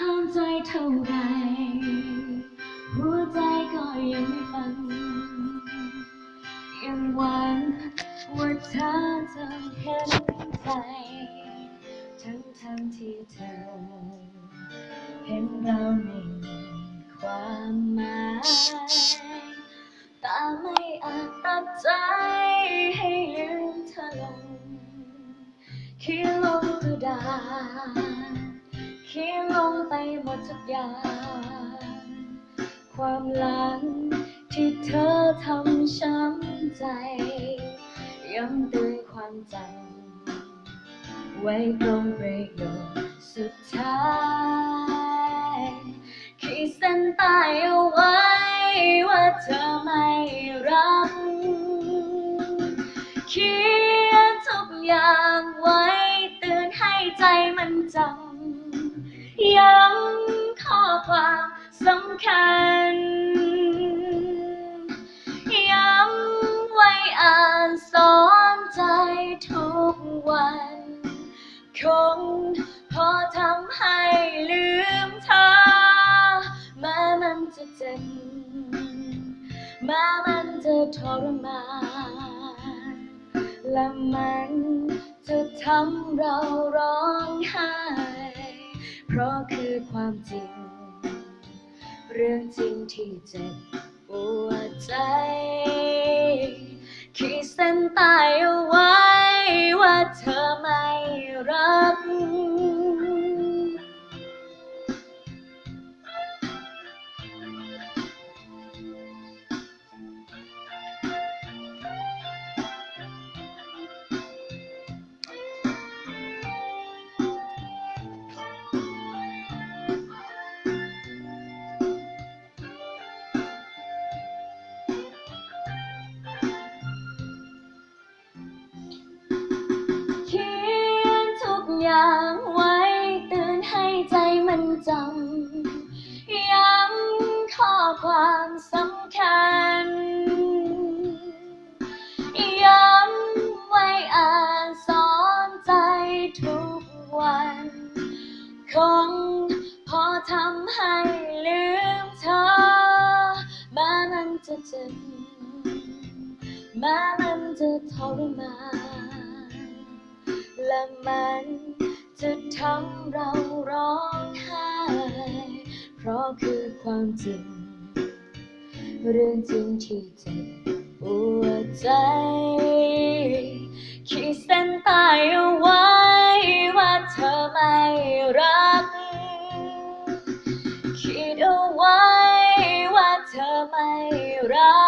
ห้ามใจเท่าไร หัวใจก็ยังไม่ฟัง ยังหวังว่าเธอจะเห็นใจ ทั้งทั้งที่เธอ เห็นเราไม่มีความหมายแต่ไม่อาจตัดใจให้ลืมเธอลงเขียนลงกระดาษ เขียนลงไปหมดทุกอย่าง ความหลังที่เธอทำช้ำใจ ย้ำเตือนความจำไว้ตรงประโยคสุดท้ายขีดเส้นใต้เอาไว้ว่าเธอไม่รักเขียนทุกอย่างไว้เตือนให้ใจมันจำ ย้ำข้อความสำคัญ ย้ำไว้อ่านสอนใจทุกวัน คงพอทำให้ลืมเธอแม้มันจะเจ็บแม้มันจะทรมานและมันจะทำเราร้องไห้ เพราะคือความจริง เรื่องจริงที่เจ็บปวดใจขีดเส้นตายเอาไว้ว่าเธอไม่รัก ย่างไว้ตือนให้ใจมันจำย้ำข้อความสำคัญย้ำไว้อ่านสอนใจทุกวันคงพอทำให้ลืมเธอแม้มันจะเจ็บแม้มันจะทรมานและมัน จะทำเราร้องไห้ เพราะคือความจริง เรื่องจริงที่เจ็บปวดใจ ขีดเส้นใต้เอาไว้ว่าเธอไม่รักขีดเอาไว้ว่าเธอไม่รัก